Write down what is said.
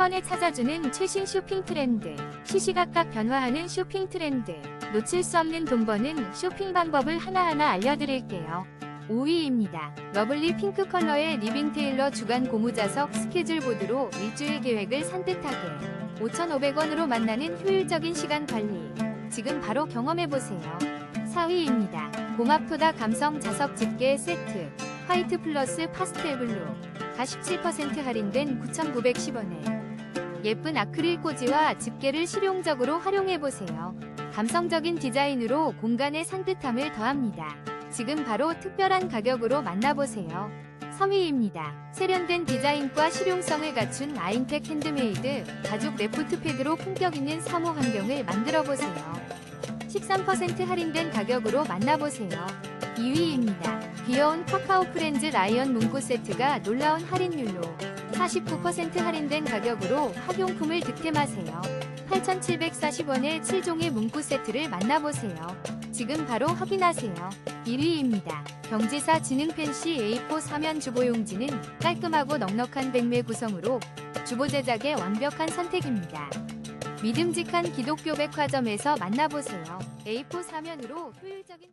번에 찾아주는 최신 쇼핑 트렌드, 시시각각 변화하는 쇼핑 트렌드, 놓칠 수 없는 돈 버는 쇼핑 방법을 하나하나 알려드릴게요. 5위입니다. 러블리 핑크 컬러의 리빙 테일러 주간 고무자석 스케줄 보드로 일주일 계획을 산뜻하게 5,500원으로 만나는 효율적인 시간 관리. 지금 바로 경험해보세요. 4위입니다. 고맙토다 감성 자석 집게 세트. 화이트 플러스 파스텔 블루. 가 17% 할인된 9,910원에. 예쁜 아크릴 꽂이와 집게를 실용적으로 활용해보세요. 감성적인 디자인으로 공간의 산뜻함을 더합니다. 지금 바로 특별한 가격으로 만나보세요. 3위입니다. 세련된 디자인과 실용성을 갖춘 아인텍 핸드메이드 가죽 레프트 패드로 품격 있는 사무 환경을 만들어보세요. 13% 할인된 가격으로 만나보세요. 2위입니다. 귀여운 카카오 프렌즈 라이언 문구 세트가 놀라운 할인율로 49% 할인된 가격으로 학용품을 득템하세요. 8,740원의 7종의 문구 세트를 만나보세요. 지금 바로 확인하세요. 1위입니다. 경지사 지능 펜시 A4 사면 주보용지는 깔끔하고 넉넉한 백매 구성으로 주보 제작에 완벽한 선택입니다. 믿음직한 기독교 백화점에서 만나보세요. A4 사면으로 효율적인